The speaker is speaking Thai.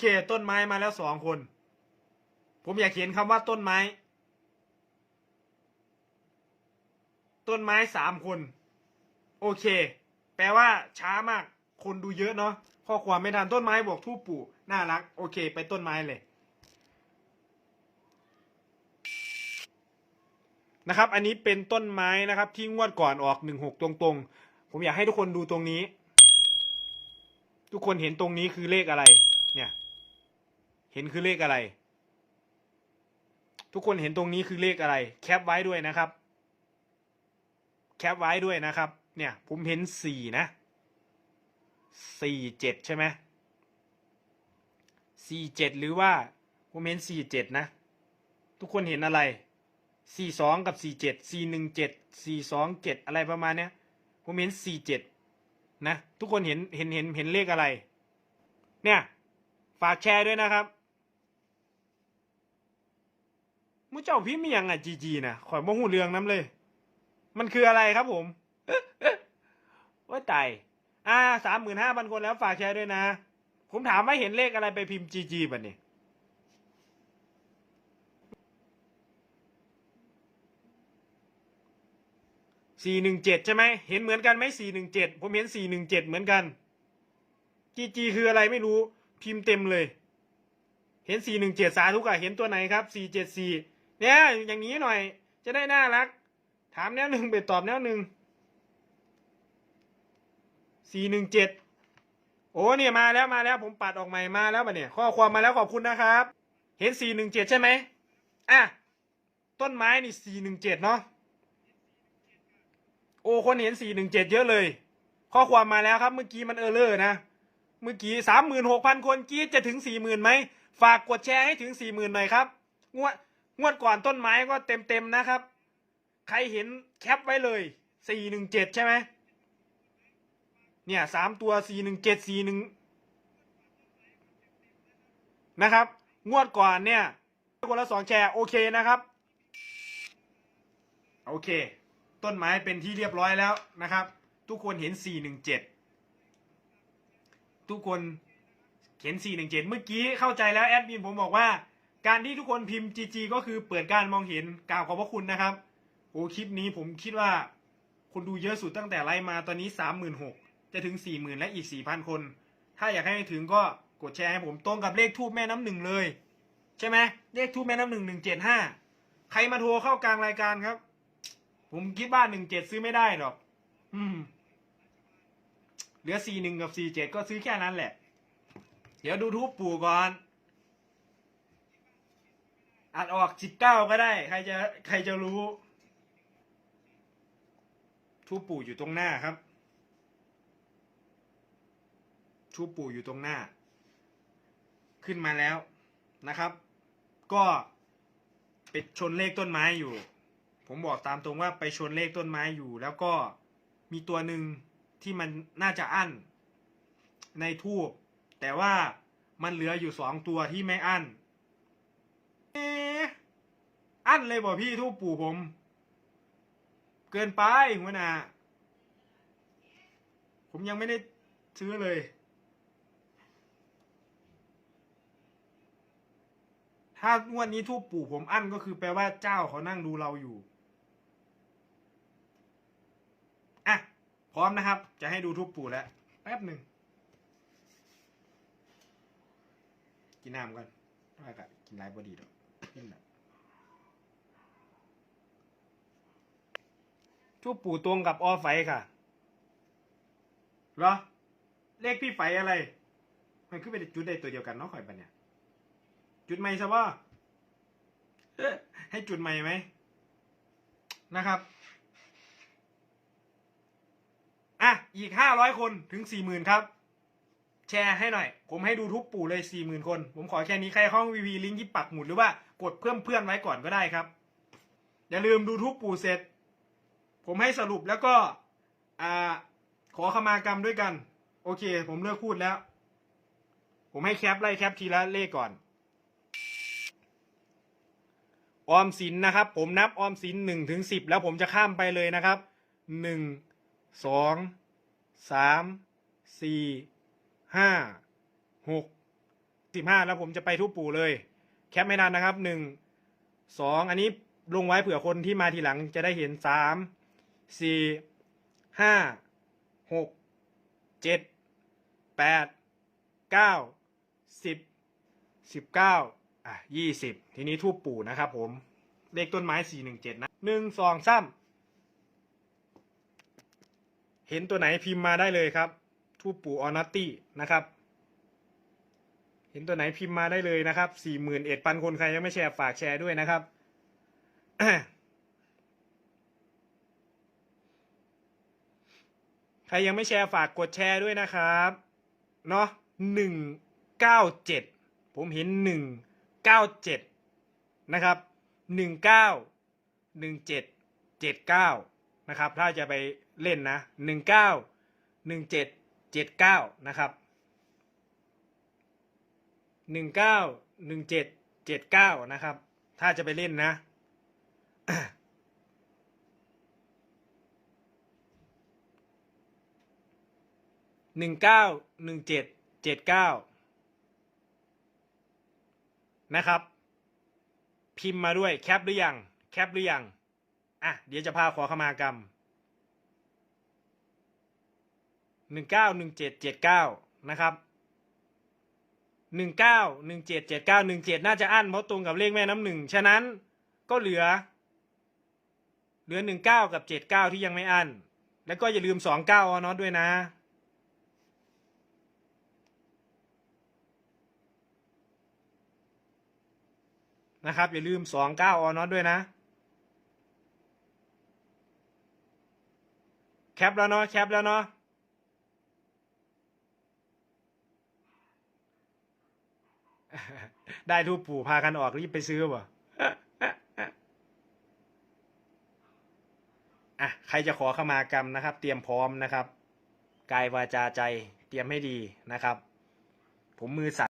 เคต้นไม้มาแล้วสองคน ผมอยากเห็นคำว่าต้นไม้ ต้นไม้สามคน โอเค แปลว่าช้ามาก คนดูเยอะเนาะข้อความไม่ทันต้นไม้บอกทูปปู่น่ารัก โอเค ไปต้นไม้เลยนะครับ อันนี้เป็นต้นไม้นะครับ ที่งวดก่อนออกหนึ่งหกตรงๆ ผมอยากให้ทุกคนดูตรงนี้ ทุกคนเห็นตรงนี้คือเลขอะไร เนี่ย เห็นคือเลขอะไร ทุกคนเห็นตรงนี้คือเลขอะไร แคปไว้ด้วยนะครับ แคปไว้ด้วยนะครับ เนี่ย ผมเห็นสี่นะสี่เจ็ดใช่ไหมสี่เจ็ดหรือว่าผมเห็นสี่เจ็ดนะ ทุกคนเห็นอะไรสี่สองกับสี่เจ็ดสี่หนึ่งเจ็ดสี่สองเจ็ดอะไรประมาณเนี้ยผมเห็นสี่เจ็ดนะ ทุกคนเห็นเห็นเห็นเห็นเลขอะไร เนี่ย ฝากแชร์ด้วยนะครับ มุเจ้าพี่มียังอะจีจีนะข่อยโมหูเรื่องน้ำเลย มันคืออะไรครับผมว่าตายอ่าสามหมื่นห้าพันคนแล้วฝากแชร์ด้วยนะ ผมถามว่าเห็นเลขอะไรไปพิมพ์จีจีป่ะเนี่ยสี่หนึ่งเจ็ดใช่ไหม เห็นเหมือนกันไหมสี่หนึ่งเจ็ดผมเห็นสี่หนึ่งเจ็ดเหมือนกันจีจีคืออะไรไม่รู้พิมพ์เต็มเลย เห็นสี่หนึ่งเจ็ดสาธุอะเห็นตัวไหนครับสี่เจ็ดสี่ เนี่ยอย่างนี้หน่อย จะได้น่ารัก ถามแนวหนึ่งไปตอบแนวหนึ่งสี่หนึ่งเจ็ดโอ้เนี่ยมาแล้วมาแล้วผมปัดออกใหม่มาแล้วมาเนี่ย ข้อความมาแล้วขอบคุณนะครับ เห็นสี่หนึ่งเจ็ดใช่ไหมอะต้นไม้นี่สี่หนึ่งเจ็ดเนาะโอ้คนเห็นสี่หนึ่งเจ็ดเยอะเลย ข้อความมาแล้วครับ เมื่อกี้มันเออเลอร์นะเมื่อกี้สามหมื่นหกพันคนกี้จะถึงสี่หมื่นไหมฝากกดแชร์ให้ถึงสี่หมื่นหน่อยครับงวด งวดก่อนต้นไม้ก็เต็มเต็มๆนะครับ ใครเห็นแคปไว้เลยสี่หนึ่งเจ็ดใช่ไหมเนี่ยสามตัวสี่หนึ่งเจ็ดสี่หนึ่งนะครับ งวดก่อนเนี่ยคนละสองแชร์โอเคนะครับ โอเค ต้นไม้เป็นที่เรียบร้อยแล้วนะครับ ทุกคนเห็น417ทุกคนเขียน417เมื่อกี้เข้าใจแล้วแอดมินผมบอกว่า การที่ทุกคนพิมพ์ GG ก็คือเปิดการมองเห็นกล่าวขอบพระคุณนะครับโอ้คลิปนี้ผมคิดว่าคนดูเยอะสุดตั้งแต่ไลฟ์มาตอนนี้36,000จะถึง40,000และอีก4,000คน ถ้าอยากให้ถึงก็กดแชร์ให้ผมตรงกับเลขทูบแม่น้ำหนึ่งเลย ใช่ไหมเลขทูบแม่น้ำหนึ่งหนึ่งเจ็ดห้าใครมาโทรเข้ากลางรายการครับ ผมคิดว่าหนึ่งเจ็ดซื้อไม่ได้หรอก อืมเหลือสี่หนึ่งกับสี่เจ็ดก็ซื้อแค่นั้นแหละ เดี๋ยวดูทูปปู่ก่อน อัดออกสิบเก้าก็ได้ ใครจะใครจะรู้ทูปปู่อยู่ตรงหน้าครับทูปปู่อยู่ตรงหน้า ขึ้นมาแล้วนะครับ ก็ไปชนเลขต้นไม้อยู่ ผมบอกตามตรงว่าไปชนเลขต้นไม้อยู่ แล้วก็มีตัวหนึ่งที่มันน่าจะอั้นในทูบแต่ว่ามันเหลืออยู่สองตัวที่ไม่อั้น เอ๊ะอั้นเลยบอกพี่ทูบปู่ผม เกินไปหัวหน้าผมยังไม่ได้ซื้อเลย ถ้างวดนี้ทูบปู่ผมอั้นก็คือแปลว่าเจ้าเขานั่งดูเราอยู่ อะ พร้อมนะครับ จะให้ดูทูบปู่แล้ว แป๊บหนึ่ง กินน้ำก่อนว่กันกินไรบอดีดอก กินแบบทูบปู่ตรงกับออไฟค่ะ เหรอ เลขพี่ไฟอะไร มันขึ้นไปจุดได้ตัวเดียวกันเนาะข่อยปะเนี่ย จุดใหม่ซะว่าให้จุดใหม่ไหม นะครับ อะ อีกห้าร้อยคนถึงสี่หมื่นครับ แชร์ให้หน่อย ผมให้ดูทุกปู่เลยสี่หมื่นคน ผมขอแค่นี้ใครห้องวีวีลิงก์ที่ปักหมุดหรือว่ากดเพิ่มเพื่อนไว้ก่อนก็ได้ครับ อย่าลืมดูทุกปู่เสร็จ ผมให้สรุปแล้วก็อ่าขอขมากรรมด้วยกัน โอเค ผมเลิกพูดแล้ว ผมให้แคปไล่แคปทีละเลขก่อนออมสินนะครับ ผมนับออมสินหนึ่งถึงสิบแล้วผมจะข้ามไปเลยนะครับหนึ่งสองสามสี่ ห้าหกสิบห้าแล้วผมจะไปทุบปู่เลย แคปไม่นานนะครับหนึ่งสองอันนี้ลงไว้เผื่อคนที่มาทีหลังจะได้เห็นสามสี่ห้าหกเจ็ดแปดเก้าสิบสิบเก้าอะยี่สิบทีนี้ทูบปู่นะครับ ผม เลขต้นไม้สี่หนึ่งเจ็ดนะหนึ่งสองสามเห็นตัวไหนพิมพ์มาได้เลยครับ ทูบปู่ออนัตตี้นะครับ เห็นตัวไหนพิมพ์มาได้เลยนะครับสี่หมื่นเอ็ดพันคนใครยังไม่แชร์ฝากแชร์ด้วยนะครับใครยังไม่แชร์ฝากกดแชร์ด้วยนะครับเนาะหนึ่งเก้าเจ็ดผมเห็นหนึ่งเก้าเจ็ดนะครับหนึ่งเก้าหนึ่งเจ็ดเจ็ดเก้านะครับ ถ้าจะไปเล่นนะหนึ่งเก้าหนึ่งเจ็ด เจ็ดเก้านะครับหนึ่งเก้าหนึ่งเจ็ดเจ็ดเก้านะครับ ถ้าจะไปเล่นนะหนึ่งเก้าหนึ่งเจ็ดเจ็ดเก้านะครับ พิมพ์มาด้วยแคปหรือยัง แคปหรือยัง อะ เดี๋ยวจะพาขอขมากรรม หนึ่งเก้าหนึ่งเจ็ดเจ็ดเก้านะครับหนึ่งเก้าหนึ่งเจ็ดเจ็ดเก้าหนึ่งเจ็ดน่าจะอั้นเพราะตรงกับเลขแม่น้ำหนึ่งฉะนั้นก็เหลือ เหลือหนึ่งเก้ากับเจ็ดเก้าที่ยังไม่อั้น แล้วก็อย่าลืมสองเก้าเอน็อด้วยนะนะครับอย่าลืมสองเก้าออน็อด้วยนะ แคปแล้วเนาะแคปแล้วเนาะ ได้ทูปปู่พากันออกรีบไปซื้อบ่อะใครจะขอขมากรรมนะครับ เตรียมพร้อมนะครับกายวาจาใจเตรียมให้ดีนะครับ ผมมือสั่น